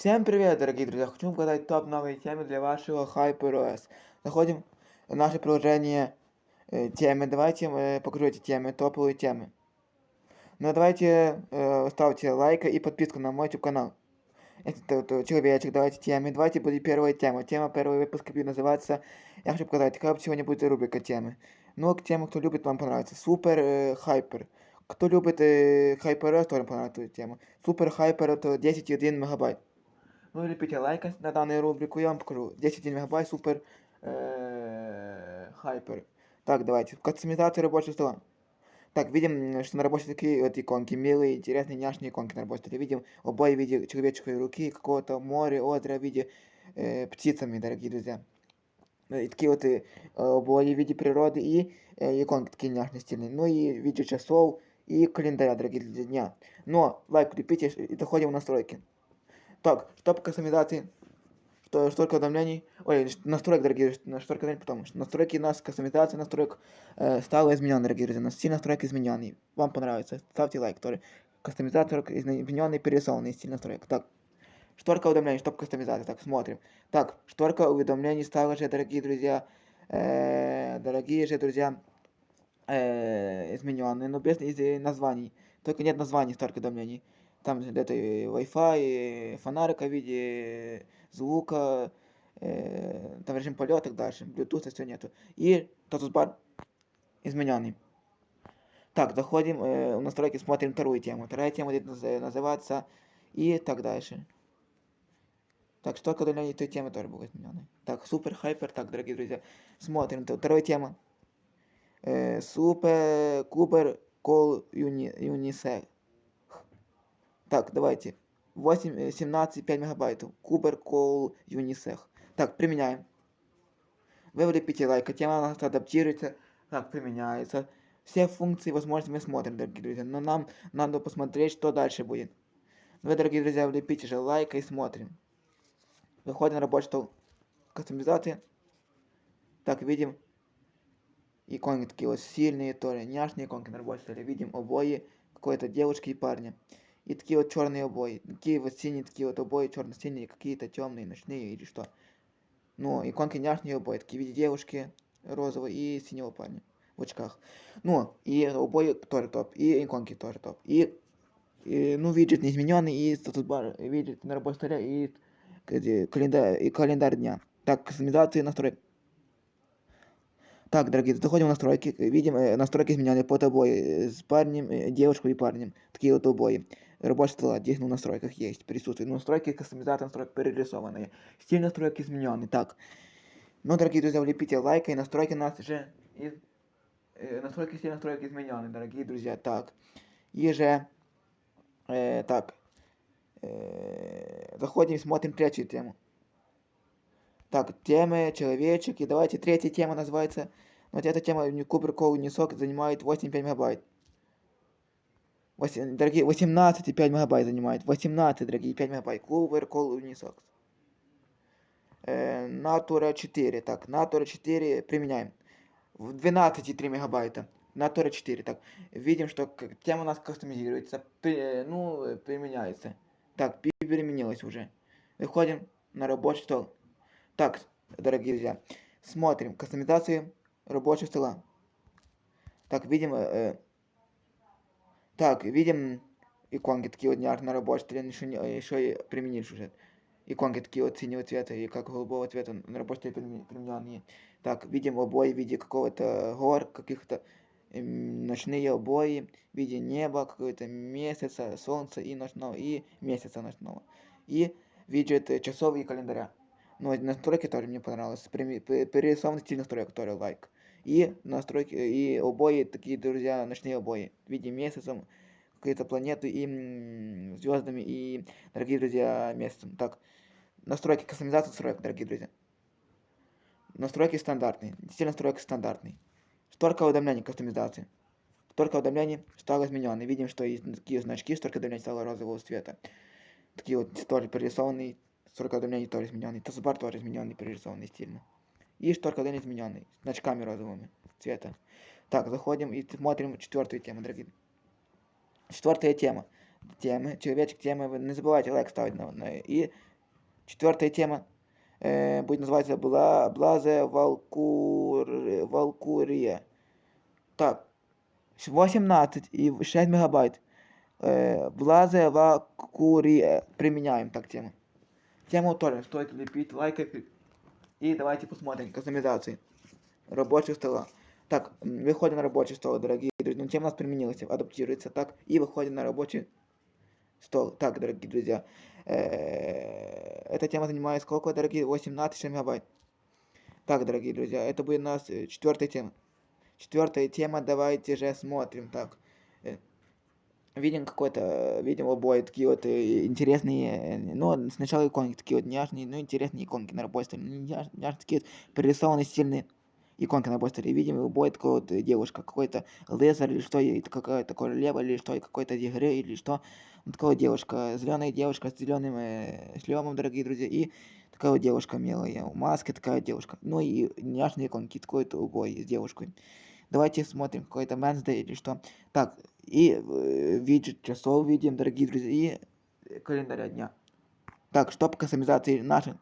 Всем привет, дорогие друзья! Хочу показать топ новой темы для вашего HyperOS. Заходим в наше приложение э, темы. Давайте э, покажу эти темы, топовые темы. Ну давайте э, ставьте лайк и подписку на мой YouTube канал. Это человечек, давайте темы. Давайте будет первая тема. Тема первого выпуска будет называться. Я хочу показать, как сегодня будет рубрика темы. Ну, к тему, кто любит, вам понравится. Супер э, хайпер. Кто любит э, HyperOS, тоже понравится эту тему. Супер хайпер это 10,1 мегабайт. Ну или лепите лайк на данную рубрику, я вам покажу. 10 мегабайт, супер э, хайпер. Так, давайте. Кастомизация рабочего стола. Так, видим, что на рабочей такие вот иконки, милые, интересные, няшные иконки на рабочей столе. Видим обои в виде человеческой руки, какого-то моря, озера в виде э, птицами, дорогие друзья. И такие вот э, обои в виде природы и э, иконки такие няшные, стильные. Ну и в виде часов и календаря, дорогие друзья. Но лайк крепите и доходим в настройки. Так, стоп кастомизации. Что, столько уведомлений. Ой, настроек, дорогие, настройки уведомлений потом. Настройки у нас, кастомизация настроек э, стала изменена, дорогие друзья. У нас все настройки изменены. Вам понравится. Ставьте лайк, который. Кастомизатор измененный, перерисованный стиль настроек. Так. Шторка уведомлений, стоп кастомизация. Так, смотрим. Так, шторка уведомлений стала же, дорогие друзья. Э, дорогие же друзья. Э, измененные, но без названий. Только нет названий шторки уведомлений там где-то Wi-Fi, фонарика в виде звука, э, там режим полета и так дальше, Bluetooth, все нету. И статус-бар измененный. Так, заходим э, в настройки, смотрим вторую тему. Вторая тема будет называться и так дальше. Так, что когда удаление той темы тоже будет измененной. Так, супер хайпер, так, дорогие друзья. Смотрим, вторая тема. Э, супер кубер кол юни, юнисек. Так, давайте. 8, 17, 5 мегабайтов. Кубер Call Unisech. Так, применяем. Вы влепите лайк, тема у нас адаптируется. Так, применяется. Все функции, возможности мы смотрим, дорогие друзья. Но нам надо посмотреть, что дальше будет. Вы, дорогие друзья, влепите же лайк и смотрим. Выходим на рабочий стол кастомизации. Так, видим иконки такие вот сильные, тоже няшные иконки на рабочем столе. Видим обои какой-то девушки и парня. И такие вот черные обои. Такие вот синие, такие вот обои черно-синие, какие-то темные, ночные или что. Ну, иконки няшные обои, такие в виде девушки розовой и синего парня в очках. Ну, и обои тоже топ, и иконки тоже топ. И, и ну, виджет не измененный, и статус бар, виджет на рабочем столе, и календарь, и календарь дня. Так, кастомизации настроек. Так, дорогие, заходим в настройки, видим э, настройки измененные под обои э, с парнем, э, девушкой и парнем. Такие вот обои. Рабочий стола, здесь на настройках есть, присутствует. Настройки, кастомизация настроек перерисованные. Стиль настроек измененный. Так, ну, дорогие друзья, влепите лайк, и настройки нас уже... И, настройки стиль настроек измененные, дорогие друзья. Так, и же... Э, так, э, заходим, смотрим третью тему. Так, темы, человечек. И давайте третья тема называется. Вот эта тема Кубер Коу Нисок занимает 8,5 мегабайт. 8, дорогие, 18,5 мегабайт занимает. 18, дорогие, 5 мегабайт. Кубер Коу Нисок. Э, Natura 4. Так, Natura 4 применяем. В 12,3 мегабайта. Natura 4. Так, видим, что тема у нас кастомизируется. При, ну, применяется. Так, переменилась уже. Выходим на рабочий стол. Так, дорогие друзья, смотрим кастомизацию рабочего стола. Так, видим, э, э так, видим иконки такие вот рабочем столе, еще, еще и применили уже. Иконки такие вот синего цвета и как голубого цвета на рабочем столе примененные. Так, видим обои в виде какого-то гор, каких-то э, ночные обои, в виде неба, какого-то месяца, солнца и ночного, и месяца ночного. И виджет часов и календаря. Ну, настройки тоже мне понравилось. Перерисованный стиль настроек тоже лайк. И настройки, и обои, такие, друзья, ночные обои. В виде месяцем, какие-то планеты и звездами, и, дорогие друзья, месяцем. Так, настройки, кастомизация настроек, дорогие друзья. Настройки стандартные. Стиль настроек стандартный. Шторка уведомлений, кастомизации. Шторка уведомлений стала измененной. Видим, что есть такие значки, шторка уведомлений стала розового цвета. Такие вот тоже перерисованные 40 не тоже измененный. Тасбар тоже измененный, прорисованный стильно. И шторка один измененный, с значками розовыми цвета. Так, заходим и смотрим четвертую тему, дорогие. Четвертая тема. темы, человечек темы, вы не забывайте лайк ставить на, на и четвертая тема э, будет называться Бла, Блазе Валкур, Валкурия. Так, 18 и 6 мегабайт. Э, Блазе Валкурия. Применяем так тему. Тему тоже стоит лепить, лайкать. И давайте посмотрим кастомизации рабочего стола. Так, выходим на рабочий стол, дорогие друзья. Ну, тема у нас применилась, адаптируется так. И выходим на рабочий стол. Так, дорогие друзья. э, Эта тема занимает сколько, дорогие? 18 мегабайт. Так, дорогие друзья, это будет у нас э, четвертая тема. Четвертая тема, давайте же смотрим. Так, видим какой-то, видим обои такие вот э, интересные, э, ну, сначала иконки такие вот няшные, ну, интересные иконки на рабочей столе. Ну, няш- няшные такие вот прорисованные стильные иконки на столе. Видим обои такой вот э, девушка, какой-то лезер или что, какая-то королева или что, какой-то игры или что. Вот такая вот девушка, зеленая девушка с зеленым э, шлемом, дорогие друзья, и такая вот девушка милая, в маске такая девушка. Ну и няшные иконки, такой вот убой с девушкой. Давайте смотрим какой-то Wednesday или что. Так, и э, виджет часов видим, дорогие друзья, и э, календаря дня. Так, что по кастомизации нашей.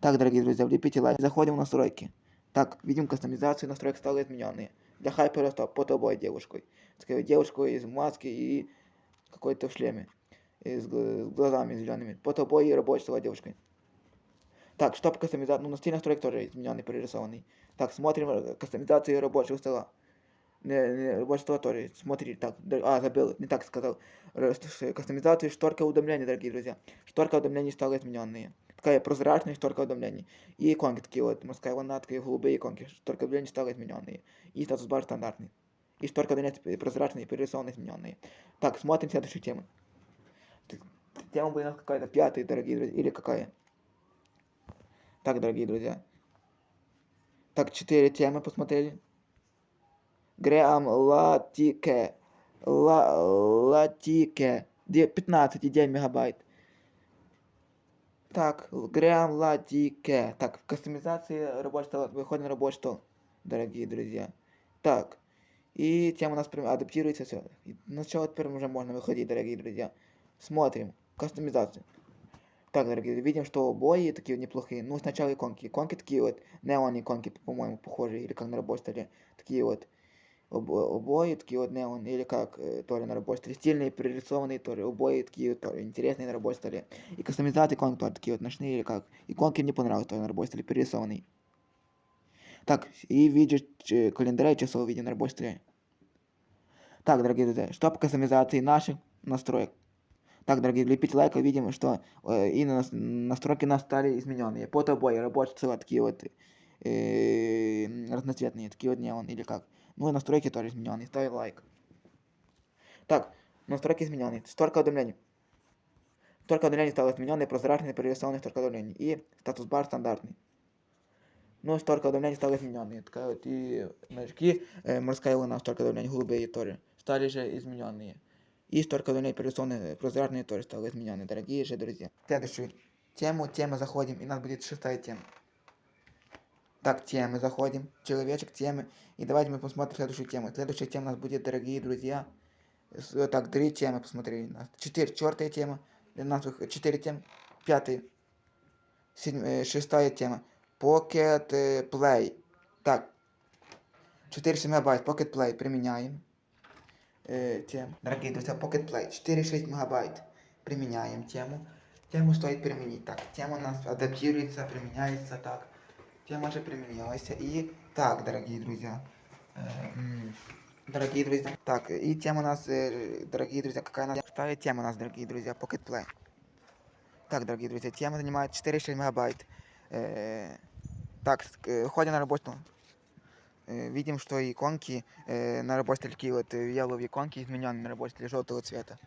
Так, дорогие друзья, влепите лайк. Заходим в настройки. Так, видим кастомизацию, настройки стали измененные. Для стал под обои девушкой. Такая девушка из маски и какой-то в шлеме. И с, с глазами зелеными. Под обои рабочая стала девушкой. Так, что по кастомизации? Ну, на стиль настроек тоже измененный, прорисованный. Так, смотрим э, кастомизацию рабочего стола. Не, не, рабочего стола тоже. Смотри, так, а, забыл, не так сказал. Кастомизацию шторка уведомлений, дорогие друзья. Шторка уведомлений стала измененные. Такая прозрачная шторка уведомлений. И иконки такие вот, морская волна, такие голубые иконки. Шторка уведомлений стала измененные. И статус бар стандартный. И шторка уведомлений прозрачные, перерисованные, измененные. Так, смотрим следующую тему. Тема нас какая-то пятая, дорогие друзья, или какая? Так, дорогие друзья. Так, четыре темы посмотрели. Греам Латике. Ла, Латике. Де- 15,9 мегабайт. Так, Греам Латике. Так, в кастомизации рабочий стол. Выходим на рабочий стол, дорогие друзья. Так, и тема у нас прям адаптируется все. Сначала теперь уже можно выходить, дорогие друзья. Смотрим. Кастомизацию. Так, дорогие, видим, что обои такие неплохие. Ну, сначала иконки. Иконки такие вот, неон иконки, по-моему, похожие, или как на рабочем столе. Такие вот обо- обои, такие вот неон, или как э, тоже на рабочем столе. Стильные, прорисованные тоже, обои такие вот тоже интересные на рабочем столе. И кастомизация иконок тоже такие вот ночные, или как. Иконки мне понравились тоже на рабочем столе, перерисованные. Так, и э, календаря и часов видим на рабочем столе. Так, дорогие друзья, что по кастомизации наших настроек. Так, дорогие, лепите лайк, видим, что э, и на, нас- настройки нас стали измененные. Под обои рабочие целые такие вот э, разноцветные, такие вот неон или как. Ну и настройки тоже измененные, ставь лайк. Так, настройки измененные. Шторка уведомлений. Шторка уведомлений стала измененной, прозрачной, прорисованной шторка уведомлений. И статус бар стандартный. Ну, шторка уведомлений стала измененной. Такая вот и значки, э, морская волна, шторка уведомлений, голубые тоже. Стали же измененные. И шторка уведомлений прорисованные, прозрачные тоже стали измененные, дорогие же друзья. Следующую тему, тему заходим, и у нас будет шестая тема. Так, темы заходим, человечек, темы. И давайте мы посмотрим следующую тему. Следующая тема у нас будет, дорогие друзья. э, Так, три темы посмотрели. у нас. Четыре, четвертая тема. У нас четыре темы. Пятая. Седь- э, шестая тема. Pocket э, Play. Так. 4 мегабайт Pocket Play применяем. Э, тем. Дорогие друзья, Pocket Play 4,6 мегабайт. Применяем тему. Тему стоит применить. Так, тема у нас адаптируется, применяется так. Тема же применилась. И так, дорогие друзья. э, м, Дорогие друзья. Так, и тема у нас, э, дорогие друзья, какая она? Шестая тема у нас, дорогие друзья, Pocket Play. Так, дорогие друзья, тема занимает 4,6 мегабайт. Э, так, с- э, ходим на работу. Э, видим, что иконки э, на работе такие вот э, yellow иконки измененные на работе желтого цвета.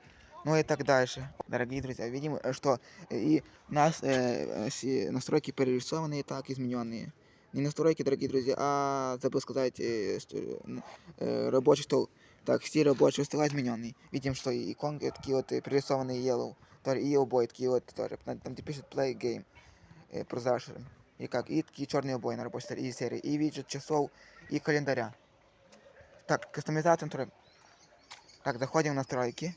Ну и так дальше. Dорогие друзья, видим, э, что э, и у нас э, все настройки перерисованные так измененные. Не настройки, дорогие друзья, а забыл сказать э, э, рабочий стол. Так, стиль рабочего стола измененный. Видим, что и иконки такие вот э, прорисованные yellow. И обои такие вот тоже. Там, где play game. Э, прозрачный. И как, и такие черные обои на рабочей столе, и серии, и виджет часов, и календаря. Так, кастомизация. натура- Так, заходим в настройки.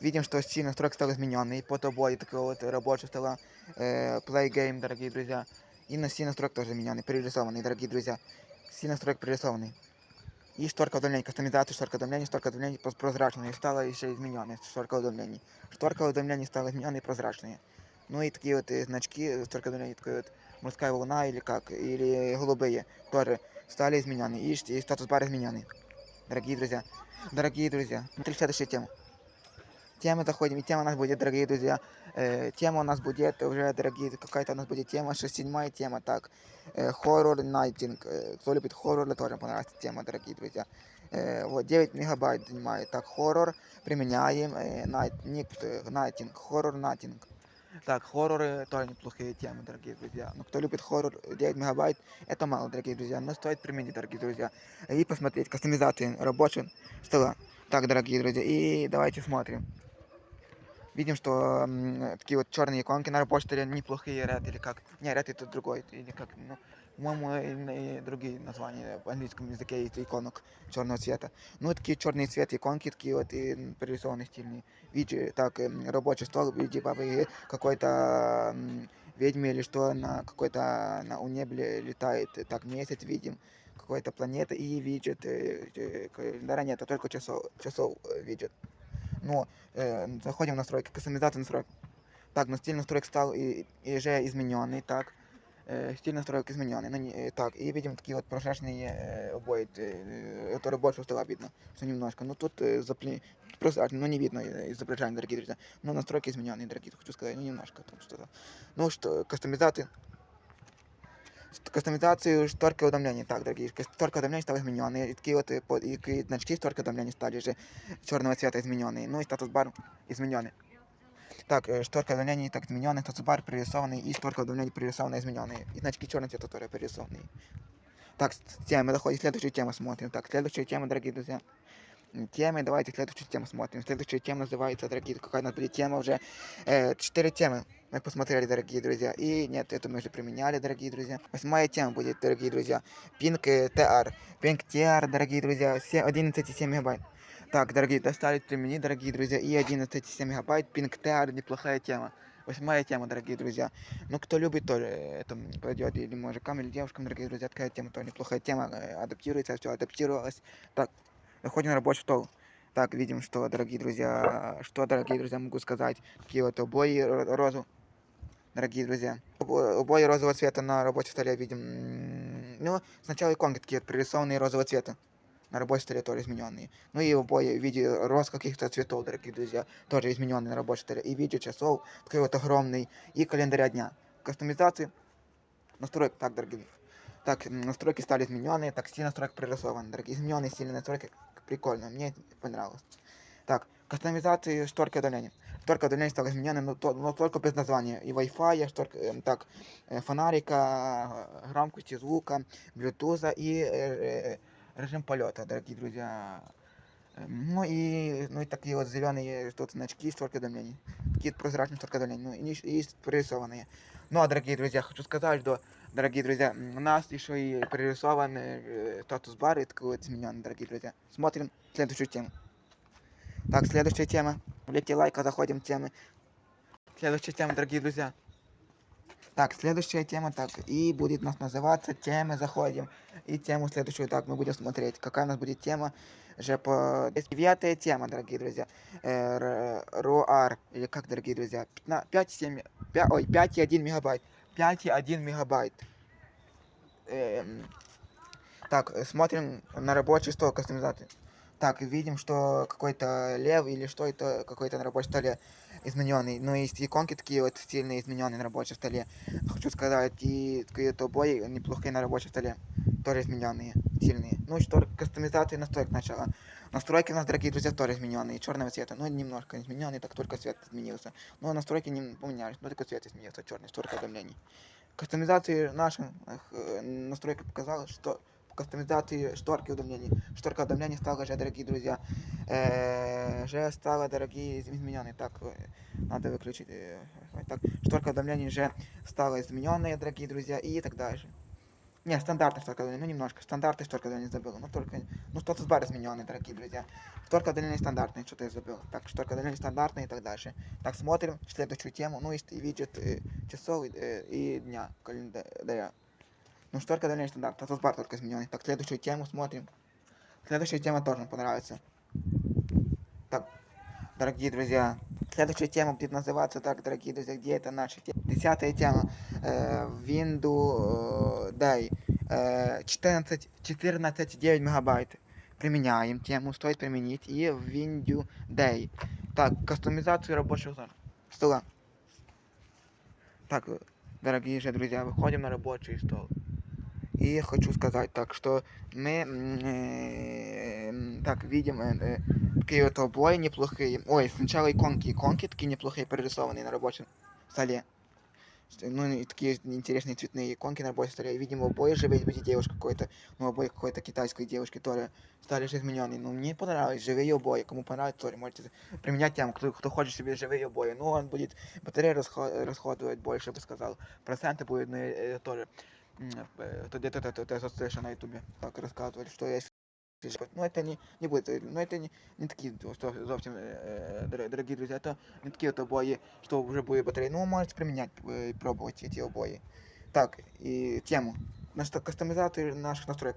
видим, что стиль настройки стал измененный. Под обои такого вот рабочего стола. Э, play game, дорогие друзья. И на стиль настройки тоже измененный, пририсованный, дорогие друзья. Стиль настроек пририсованный. И шторка уведомлений, кастомизация шторка уведомлений, шторка уведомлений прос- прозрачная стала еще измененной, шторка уведомлений. Шторка уведомлений стала измененной и прозрачной. Ну и такие вот э, значки, шторка уведомлений, такой вот морская волна или как, или голубые, тоже стали изменены. И, и статус бар измененный. Дорогие друзья, дорогие друзья, смотрите следующую тему. Темы заходим, и тема у нас будет, дорогие друзья, э, тема у нас будет уже, дорогие, какая-то у нас будет тема, седьмая тема, так, э, хоррор найтинг, э, кто любит хоррор, тоже понравится тема, дорогие друзья. Э, вот, 9 мегабайт занимает, так, хоррор, применяем, э, найт, ник, э, найтинг, хоррор найтинг. Так, хорроры тоже неплохие темы, дорогие друзья. Но кто любит хоррор 9 мегабайт, это мало, дорогие друзья. Но стоит применить, дорогие друзья. И посмотреть кастомизации рабочего стола. Так, дорогие друзья, и давайте смотрим. Видим, что м, такие вот черные иконки на рабочем столе неплохие, ряд или как. Не, ряд это другой, или как, ну, по-моему, и- другие названия в английском языке есть иконок черного цвета. Ну, такие черные цвет иконки, такие вот и м, прорисованные стильные. Видите, так, рабочий стол в виде бабы какой-то ведьмы или что на какой-то на у небе летает, так, месяц видим, какой-то планета и видит, э, э, календаря нет, а только часов, часов э, видит. Но э, заходим в настройки, кастомизация настроек. Так, но стиль настроек стал и, и уже измененный, так. Э, стиль настроек измененный. Ну, не- э, так, и видим такие вот прозрачные э, э, которые больше стола видно, что немножко. Ну тут э, запли... прозрачно, но не видно изображение, дорогие друзья. Но настройки измененные, дорогие, хочу сказать, ну немножко там что-то. Ну что, кастомизация. Ст- Кастомизацию шторки уведомлений. Так, дорогие, кас- шторка уведомлений стала измененной. И такие вот э, по- и такие значки шторки уведомлений стали же черного цвета измененные. Ну и статус бар измененный. Так, э, шторка уведомлений так измененный, статус бар пририсованный и шторка уведомлений пририсованная измененные. И значки черного цвета тоже пририсованные. Так, с- темы доходим. Следующую тему смотрим. Так, следующая тема, дорогие друзья. М, Темы, давайте следующую тему смотрим. Следующая тема называется, дорогие, какая у нас будет тема уже. Э, Четыре темы мы посмотрели, дорогие друзья. И нет, эту мы уже применяли, дорогие друзья. Восьмая тема будет, дорогие друзья. Pink э, TR. Pink TR, дорогие друзья, все 11,7 мегабайт. Так, дорогие, достали применить, дорогие друзья, и 11,7 мегабайт. TR, неплохая тема. Восьмая тема, дорогие друзья. Ну, кто любит, тоже э, это пойдет, или мужикам, или девушкам, дорогие друзья, такая тема тоже неплохая тема. э, Адаптируется, все адаптировалось. Так, заходим на рабочий стол. Так, видим, что, дорогие друзья, что, дорогие друзья, могу сказать. Такие вот обои ро- розу. Дорогие друзья. Обо- Обои розового цвета на рабочем столе видим. Ну, сначала иконки такие прорисованные розового цвета. На столе тоже измененные. Ну и обои в виде роз каких-то цветов, дорогие друзья, тоже измененные на рабочем столе. И виде часов, такой вот огромный. И календаря дня. Кастомизации. Настроек, так, дорогие. Так, м, настройки стали измененные. Так, стиль настроек прорисован. Дорогие, измененные стильные настройки. Прикольно, мне понравилось. Так, кастомизации шторки удаления. Шторка удаления стала измененной, но, то- но только без названия. И Wi-Fi, шторка, эм, так, э, фонарика, э, громкости звука, блютуза и э, э, режим полета, дорогие друзья. Ну и, ну и такие вот зеленые что-то значки, шторки уведомлений. Такие вот прозрачные шторки уведомлений, ну и, и прорисованные. Ну а, дорогие друзья, хочу сказать, что, дорогие друзья, у нас еще и прорисован э, статус бар и такой вот измененный, дорогие друзья. Смотрим следующую тему. Так, следующая тема. Лепте лайка, заходим в темы. Следующая тема, дорогие друзья. Так, следующая тема, так, и будет у нас называться темы, заходим. И тему следующую, так, мы будем смотреть, какая у нас будет тема. Же по... Девятая тема, дорогие друзья. Э, р- ROR, или как, дорогие друзья, 5,7, 5, ой, 5,1 мегабайт. 5,1 мегабайт. Эм, так, смотрим на рабочий стол кастомизации. Так, видим, что какой-то лев или что это, какой-то на рабочем столе измененный. Ну, есть иконки такие вот стильные, измененные на рабочем столе. Хочу сказать, и такие вот обои неплохие на рабочем столе. Тоже измененные, стильные. Ну, что кастомизации настроек сначала. Настройки у нас, дорогие друзья, тоже измененные, черного цвета. Ну, немножко измененные, так только цвет изменился. Но настройки не поменялись, но только цвет изменился, черный, столько уведомлений. Кастомизации нашим э, настройка что по кастомизации шторки уведомлений. Шторка уведомлений стала же, дорогие друзья, э, же стала, дорогие, измененной. Так, э, надо выключить. э, так, шторка уведомлений же стала измененной, дорогие друзья, и так дальше. Не, стандартная шторка удаления, ну немножко. Стандартная шторка удаления забыл. Ну только, ну статус бар измененный, дорогие друзья. Шторка удаления стандартная, что-то я забыл. Так, шторка удаления стандартная и так дальше. Так, смотрим следующую тему. Ну и, ст- и виджет э, часов э, и дня календаря. Ну, шторка удаления стандарт. Статус бар только измененный. Так, следующую тему смотрим. Следующая тема тоже мне понравится. Так, дорогие друзья, следующая тема будет называться так, дорогие друзья, где это наша тема? Десятая тема. Э, Windows э, Day. Э, 14, 14,9 мегабайт. Применяем тему, стоит применить. И в Windows Day. Так, кастомизацию рабочего зона- стола. Так, э, дорогие же друзья, выходим на рабочий стол. И хочу сказать так, что мы м, э, м, так видим э, э, такие вот обои неплохие. Ой, сначала иконки, иконки такие неплохие прорисованные на рабочем столе. С- Ну и такие интересные цветные иконки на рабочем столе. Видим обои живые, видите, девушка какой-то, ну обои какой-то китайской девушки тоже стали же измененные. Ну мне понравились живые обои. Кому понравится, тоже можете применять тему, кто, кто хочет себе живые обои. Ну он будет батарею расхо- расходовать больше, я бы сказал. Проценты будет ну, э, тоже. М, э, это на ютубе так рассказывали, что есть ну это не, не будет, э, ну это не, не такие зо- зовсім, э, дор- дорогие друзья, это не такие вот обои, что уже будет батарея, ну можете применять э, и пробовать эти обои. Так, и тему. Наш кастомизатор наших настроек.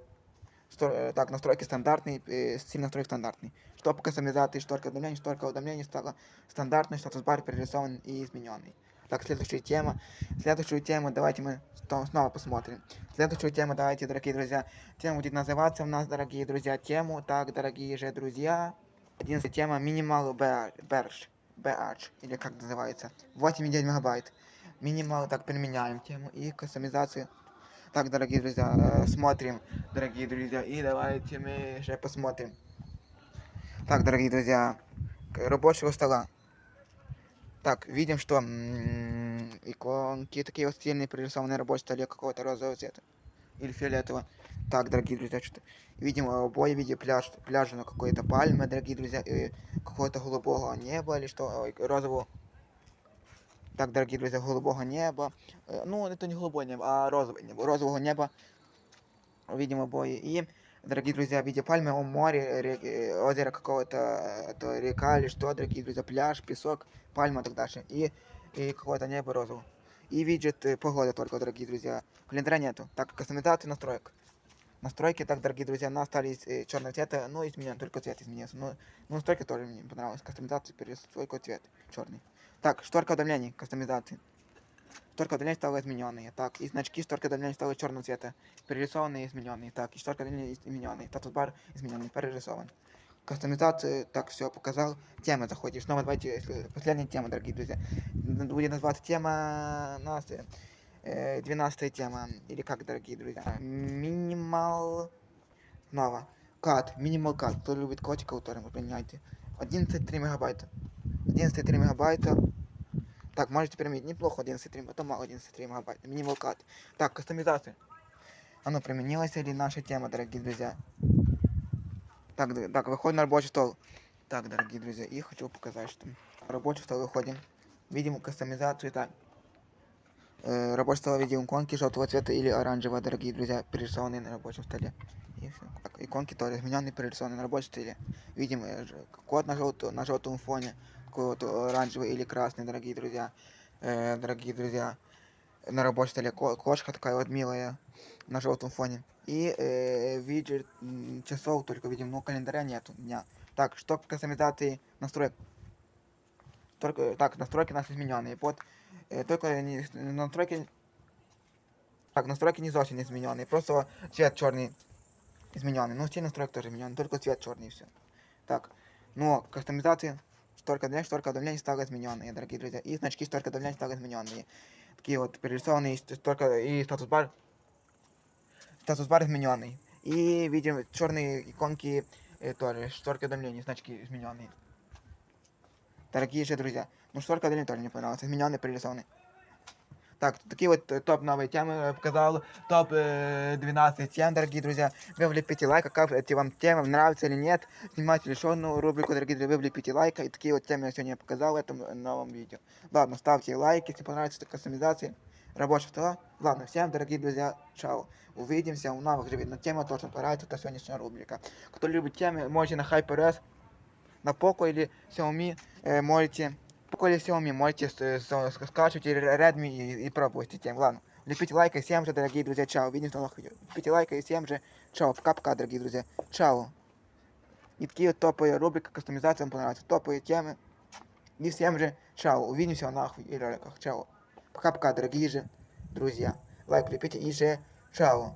Э, так, настройки стандартный, э, стиль настроек стандартный. Что по кастомизации, шторка уведомлений, шторка уведомлений стала стандартной, статус бар перерисован и измененный. Так, следующая тема. Следующую тему давайте мы сно- снова посмотрим. Следующую тему давайте, дорогие друзья. Тема будет называться у нас, дорогие друзья, тему. Так, дорогие же друзья. Одиннадцатая тема Minimal Berge. BH, или как называется. 8,9 мегабайт. Минимал, так, применяем тему и кастомизацию. Так, дорогие друзья, э, смотрим, дорогие друзья, и давайте мы еще посмотрим. Так, дорогие друзья, к- рабочего стола. Так, видим, что м, иконки такие вот стильные, прорисованные на рабочем столе какого-то розового цвета. Или фиолетового. Так, дорогие друзья, что-то... Видим э, обои в виде пляж, пляжа на какой-то пальмы, дорогие друзья, и какого-то голубого неба или что, ой, розового. Так, дорогие друзья, голубого неба. Э, Ну, это не голубое небо, а розовое небо. Розового неба. Видим обои. И, дорогие друзья, в виде пальмы, о море, ре- э, озеро какого-то, э, это река или что, дорогие друзья, пляж, песок, пальма и так дальше. И, и какое-то небо розовое. И виджет э, погода только, дорогие друзья. Календаря нету. Так, кастомизация настроек. Настройки, так, дорогие друзья, на остались э, черного цвета, ну, изменен, только цвет изменился. Ну, ну, настройки тоже мне понравилось. Кастомизация, перестройка цвет черный. Так, шторка уведомлений, кастомизации. Шторка уведомлений стала измененной. Так, и значки шторка уведомлений стали черного цвета. Перерисованные измененные. Так, и шторка уведомлений измененный. Статус бар измененный, перерисован. Кастомизацию, так, все показал. Тема заходишь. Снова давайте, если- последняя тема, дорогие друзья. Будет называться тема нас э, 12 тема. Или как, дорогие друзья? Минимал... Снова. Кат. Минимал кат. Кто любит котика, который вы применяете. 11,3 мегабайта. 11,3 мегабайта. Так, можете применить неплохо 11,3, это мало 11,3 мегабайта. Минимал кат. Так, кастомизация. Оно применилось или наша тема, дорогие друзья? Так, так, выходим на рабочий стол. Так, дорогие друзья, и хочу показать, что рабочий стол выходим. Видим кастомизацию, так. Э, рабочий стол видим иконки желтого цвета или оранжевого, дорогие друзья, перерисованные на рабочем столе. И все. Так, иконки тоже измененные, перерисованные на рабочем столе. Видим э, код на, желтом, на желтом фоне, такой вот оранжевый или красный, дорогие друзья. Э, дорогие друзья, на рабочем столе ко- кошка такая вот милая на желтом фоне. И э, виджет часов только видим, но календаря нету дня. Так, что кастомизации настроек? Только, так, настройки у нас измененные. Вот, э, только не, настройки... Так, настройки не зовсім не измененные. Просто цвет черный измененный. Ну, стиль настроек тоже измененный, только цвет черный и все. Так, но кастомизации шторка давления, шторка давления стала измененные, дорогие друзья. И значки шторка давления стали измененные. Такие вот перерисованные шторка и статус бар. Статус бар измененный. И видим черные иконки э, тоже, шторка давления, значки измененные. Дорогие же друзья, ну шторка давления тоже не понравилась, измененные, перерисованные. Так, такие вот топ новые темы показал, топ э, 12 тем, дорогие друзья. Вы влепите лайк, как эти вам темы, нравятся или нет. Снимайте лишенную рубрику, дорогие друзья, вы влепите лайк. И такие вот темы я сегодня показал в этом новом видео. Ладно, ставьте лайк, если понравится эта кастомизация. рабочего стола. Ладно, всем, дорогие друзья, чао. Увидимся у новых же на тему, то, что понравится, это сегодняшняя рубрика. Кто любит темы, можете на HyperOS, на Poco или Xiaomi, э, можете, Или Xiaomi, можете скачивать или Redmi и, и пробуйте тем. Ладно, лепите лайк и всем же, дорогие друзья, чао. Увидимся в новых видео. Лепите лайк и всем же, чао. Пока-пока, дорогие друзья. Чао. И такие топовые рубрики, кастомизация вам понравится, топовые темы. И всем же чао. Увидимся в новых роликах. Чао. Пока-пока, дорогие же друзья. Лайк лепите и же чао.